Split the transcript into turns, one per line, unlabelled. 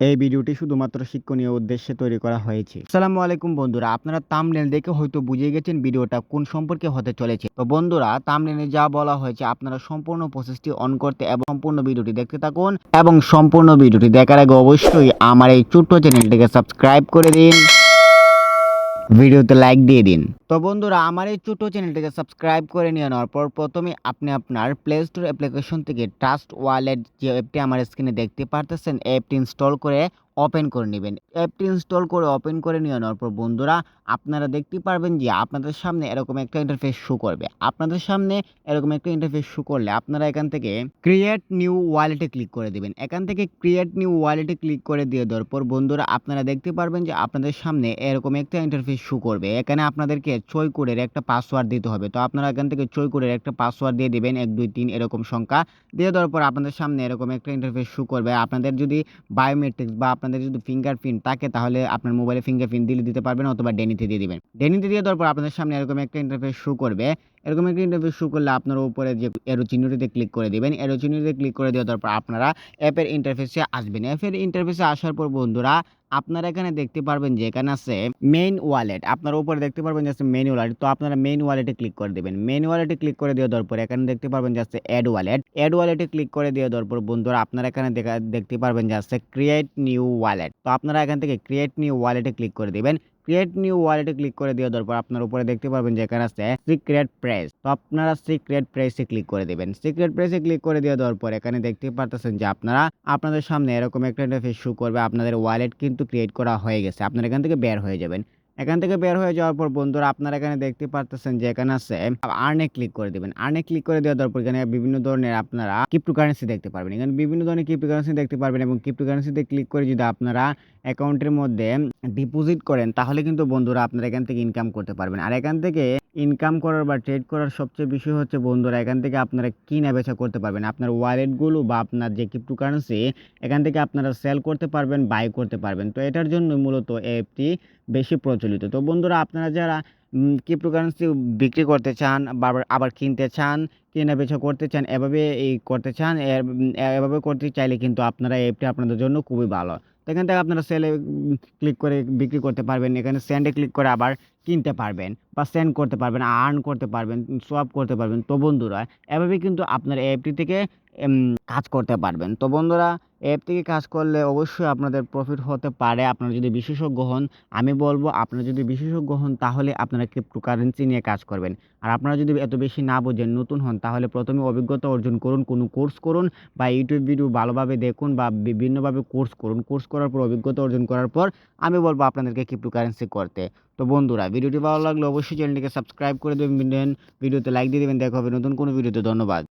এই ভিডিওটি শুধুমাত্র শিক্ষণীয় উদ্দেশ্যে তৈরি করা হয়েছে। আসসালামু আলাইকুম বন্ধুরা, আপনারা তামনেল দেখে হয়তো বুঝে গেছেন ভিডিওটা কোন সম্পর্কে হতে চলেছে। তো বন্ধুরা তামনেলে যা বলা হয়েছে, আপনারা সম্পূর্ণ প্রসেসটি অন করতে এবং সম্পূর্ণ ভিডিওটি দেখতে থাকুন এবং সম্পূর্ণ ভিডিওটি দেখার আগে অবশ্যই আমার এই ছোট্ট চ্যানেলটিকে সাবস্ক্রাইব করে দিন। ভিডিওতে লাইক দিয়ে দিন। তো বন্ধুরা, আমার এই ছোট চ্যানেলটিকে সাবস্ক্রাইব করে নিয়ে নেওয়ার পর প্রথমে আপনি আপনার প্লে স্টোর অ্যাপ্লিকেশন থেকে ট্রাস্ট ওয়ালেট যে অ্যাপটি আমার স্ক্রিনে দেখতে পারতেছেন অ্যাপটি ইনস্টল করে ওপেন করে নেবেন। অ্যাপটি ইনস্টল করে ওপেন করে নিয়ে নেওয়ার পর বন্ধুরা, আপনারা দেখতে পারবেন যে আপনাদের সামনে এরকম একটা ইন্টারফেস শো করবে। আপনাদের সামনে এরকম একটা ইন্টারফেস শো করলে আপনারা এখান থেকে ক্রিয়েট নিউ ওয়ালেটে ক্লিক করে দিবেন। এখান থেকে ক্রিয়েট নিউ ওয়ালেটে ক্লিক করে দিয়ে দেওয়ার পর বন্ধুরা, আপনারা দেখতে পারবেন যে আপনাদের সামনে এরকম একটা ইন্টারফেস শো করবে। এখানে আপনাদেরকে ছয় কোডের একটা পাসওয়ার্ড দিতে হবে। তো আপনারা এখান থেকে ছয় কোডের একটা পাসওয়ার্ড দিয়ে দিবেন, এক, দুই, তিন এরকম সংখ্যা। দিয়ে দেওয়ার পর আপনাদের সামনে এরকম একটা ইন্টারফেস শু করবে। আপনাদের যদি বায়োমেট্রিক্স বা আপনাদের যদি ফিঙ্গারপ্রিন্ট থাকে, তাহলে আপনার মোবাইলে ফিঙ্গারপ্রিন্ট দিলে দিতে পারবেন অথবা ডেনিতে দিয়ে দিবেন। ডেনিতে দিয়ে দেওয়ার পর আপনাদের সামনে এরকম একটা ইন্টারফেস শু করবে। এরকম একটা ইন্টারফেস শো করলে আপনার উপরে যে এরো চিহ্নটিতে ক্লিক করে দিবেন এরো চিহ্নটিতে ক্লিক করে দেওয়ার পর আপনারা অ্যাপের ইন্টারফেসে আসবেন। অ্যাপের ইন্টারফেসে আসার পর বন্ধুরা, আপনারা এখানে দেখতে পারবেন যে এখানে আছে মেইন ওয়ালেট আপনার উপরে দেখতে পারবেন যে আছে মেইন ওয়ালেট তো আপনারা মেইন ওয়ালেটে ক্লিক করে দেবেন। মেইন ওয়ালেটে ক্লিক করে দিয়ে দেওয়ার পর এখানে দেখতে পারবেন যে আছে অ্যাড ওয়ালেট অ্যাড ওয়ালেটে ক্লিক করে দিয়ে দেওয়ার পর বন্ধুরা, আপনারা এখানে দেখা, দেখতে পারবেন যে আছে ক্রিয়েট নিউ ওয়ালেট তো আপনারা এখান থেকে ক্রিয়েট নিউ ওয়ালেটে ক্লিক করে দিবেন। ক্রিয়েট নিউ ওয়ালেটে ক্লিক করে দিয়ে দেওয়ার পর আপনার উপরে দেখতে পারবেন যে এখানে আছে সিক্রেট প্রেস। তো আপনারা সিক্রেট প্রেসে ক্লিক করে দেবেন। সিক্রেট প্রেসে ক্লিক করে দেওয়া দেওয়ার পর এখানে দেখতে পারতেছেন যে আপনারা, আপনাদের সামনে এরকম একটা ইন্টারফেস শো করবে। আপনাদের ওয়ালেট কিন্তু ক্রিয়েট করা হয়ে গেছে। আপনারা এখান থেকে বের হয়ে যাবেন। এখান থেকে বের হয়ে যাওয়ার পর বন্ধুরা আপনারা এখানে দেখতে পারতেছেন যে এখানে আছে আর্নে ক্লিক করে দিবেন। আর্নে ক্লিক করে দেওয়ার পর এখানে বিভিন্ন ধরনের আপনারা ক্রিপ্টোকারেন্সি দেখতে পারবেন। এখানে বিভিন্ন ধরনের ক্রিপ্টোকারেন্সি দেখতে পারবেন এবং ক্রিপ্টোকারেন্সিতে ক্লিক করে যদি আপনারা অ্যাকাউন্টের মধ্যে ডিপোজিট করেন, তাহলে কিন্তু বন্ধুরা আপনারা এখান থেকে ইনকাম করতে পারবেন। আর এখান থেকে ইনকাম করার বা ট্রেড করার সবচেয়ে বিষয় হচ্ছে, বন্ধুরা, এখান থেকে আপনারা কিনা বেচা করতে পারবেন। আপনার ওয়ালেটগুলো বা আপনার যে ক্রিপ্টোকারেন্সি এখান থেকে আপনারা সেল করতে পারবেন বাই করতে পারবেন। তো এটার জন্য মূলত অ্যাপটি বেশি প্রচলিত। তো বন্ধুরা, আপনারা যারা ক্রিপ্টোকারেন্সি বিক্রি করতে চান বা আবার কিনতে চান, কেনা বেচা করতে চান, এভাবে এই করতে চান এভাবে করতে চাইলে কিন্তু আপনারা অ্যাপটি আপনাদের জন্য খুবই ভালো। এখান থেকে আপনারা সেলে ক্লিক করে বিক্রি করতে পারবেন। এখানে স্যান্ডে ক্লিক করে আবার কিনতে পারবেন বা সেন্ড করতে পারবেন আর্ন করতে পারবেন সোয়াপ করতে পারবেন। তো বন্ধুরা এভাবে কিন্তু আপনার অ্যাপটি থেকে কাজ করতে পারবেন। তো বন্ধুরা অ্যাপ থেকে কাজ করলে অবশ্যই আপনাদের প্রফিট হতে পারে। আপনারা যদি বিশেষজ্ঞ হন, আমি বলব আপনারা যদি বিশেষজ্ঞ হন, তাহলে আপনারা ক্রিপ্টোকারেন্সি নিয়ে কাজ করবেন। আর আপনারা যদি এত বেশি না বোঝেন, নতুন হন, তাহলে প্রথমে অভিজ্ঞতা অর্জন করুন, কোনো কোর্স করুন বা ইউটিউব ভিডিও ভালোভাবে দেখুন বা বিভিন্নভাবে কোর্স করুন। কোর্স করার পর, অভিজ্ঞতা অর্জন করার পর, আমি বলব আপনাদেরকে ক্রিপ্টোকারেন্সি করতে। তো বন্ধুরা, ভিডিওটি ভালো লাগলে অবশ্যই চ্যানেলটিকে সাবস্ক্রাইব করে দেবেন। ভিডিওতে লাইক দিয়ে দেবেন। দেখা হবে নতুন কোনো ভিডিওতে। ধন্যবাদ।